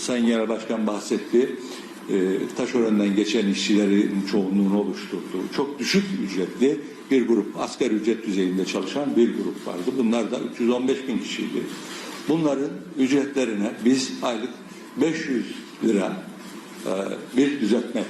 Sayın Genel Başkan bahsetti. E, taşerondan geçen işçilerin çoğunluğunu oluşturduğu çok düşük ücretli bir grup, asgari ücret düzeyinde çalışan bir grup vardı. Bunlar da 315 bin kişiydi. Bunların ücretlerine biz aylık 500 lira e, bir düzeltme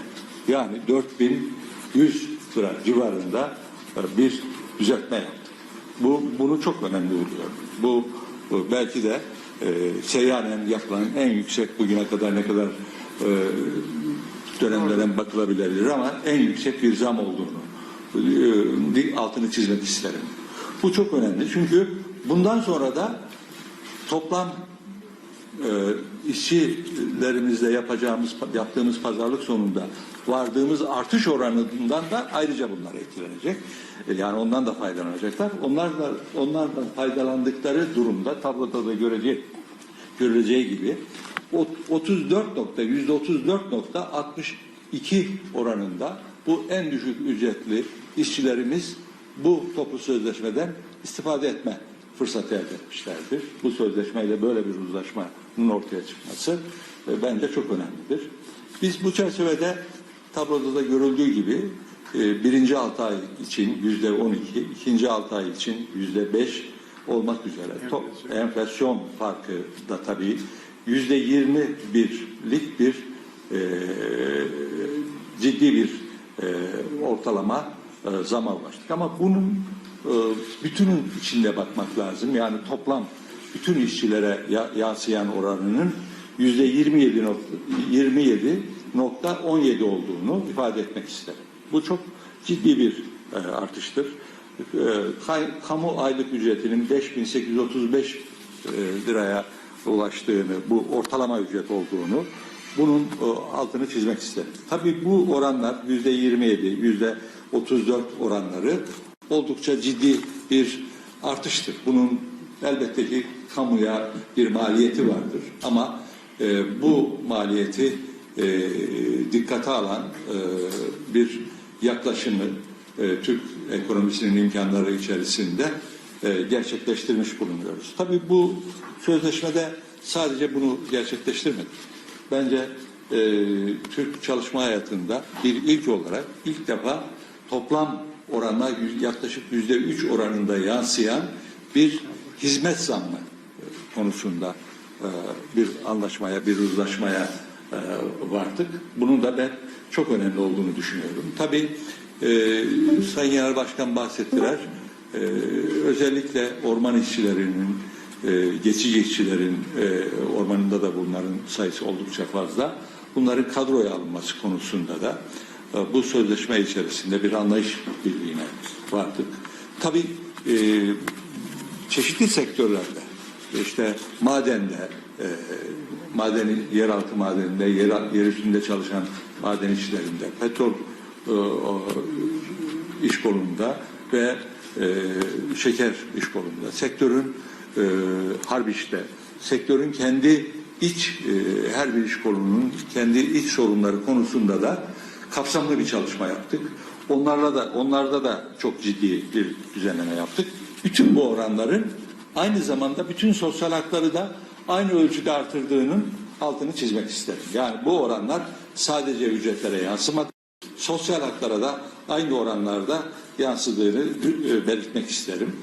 yani 4100 lira civarında e, bir düzeltme yaptık. Bu bunu çok önemli buluyorum. Bu, bu belki de e, seyyanen yapılan en yüksek bugüne kadar ne kadar e, dönemlerden bakılabilir ama en yüksek bir zam olduğunu e, altını çizmek isterim. Bu çok önemli çünkü bundan sonra da toplam işçilerimizle yapacağımız yaptığımız pazarlık sonunda vardığımız artış oranından da ayrıca bunlar etkilenecek. E, Yani ondan da faydalanacaklar. Onlar da onlardan faydalandıkları durumda tabloda da görecek görüleceği gibi o- 34 nokta yüzde 34.62 oranında bu en düşük ücretli işçilerimiz bu toplu sözleşmeden istifade etme fırsatı elde etmişlerdir. Bu sözleşmeyle böyle bir uzlaşmanın ortaya çıkması e, bence çok önemlidir. Biz bu çerçevede tabloda da görüldüğü gibi e, birinci altı ay için yüzde 12, ikinci altı ay için yüzde 5 olmak üzere to- enflasyon farkı da tabii yüzde 21'lik bir e, ciddi bir e, ortalama e, zama. Ama bunun e, bütünün içinde bakmak lazım. Yani toplam bütün işçilere ya- yansıyan oranının yüzde 27 nokta 27 nokta 17 olduğunu ifade etmek isterim. Bu çok ciddi bir e, artıştır. E, kamu aylık ücretinin 5835 e, liraya ulaştığını, bu ortalama ücret olduğunu, bunun altını çizmek isterim. Tabii bu oranlar yüzde 27, yüzde 34 oranları oldukça ciddi bir artıştır. Bunun elbette ki kamuya bir maliyeti vardır ama e, bu maliyeti e, dikkate alan e, bir yaklaşımı e, Türk ekonomisinin imkanları içerisinde e, gerçekleştirmiş bulunuyoruz. Tabii bu sözleşmede sadece bunu gerçekleştirmedik. Bence e, Türk çalışma hayatında bir ilk olarak ilk defa toplam oranla yüz- yaklaşık yüzde üç oranında yansıyan bir hizmet zammı e, konusunda e, bir anlaşmaya, bir uzlaşmaya e, vardık. Bunun da ben çok önemli olduğunu düşünüyorum. Tabii Sayın Genel Başkan bahsettiler. Özellikle orman işçilerinin, geçici işçilerin ormanında da bunların sayısı oldukça fazla. Bunların kadroya alınması konusunda da bu sözleşme içerisinde bir anlayış birliğine vardık. Tabii e, çeşitli sektörlerde işte madende, e, madeni yeraltı madeninde, yer, yer üstünde çalışan maden işçilerinde, petrol e, o, iş kolunda ve e, şeker iş kolunda, sektörün e, harp işte, sektörün kendi iç e, her bir iş kolunun kendi iç sorunları konusunda da kapsamlı bir çalışma yaptık. Onlarla da onlarda da çok ciddi bir düzenleme yaptık. Bütün bu oranların aynı zamanda bütün sosyal hakları da aynı ölçüde artırdığının altını çizmek isterim. Yani bu oranlar sadece ücretlere yansımadı. Sosyal haklara da aynı oranlarda yansıdığını e, belirtmek isterim.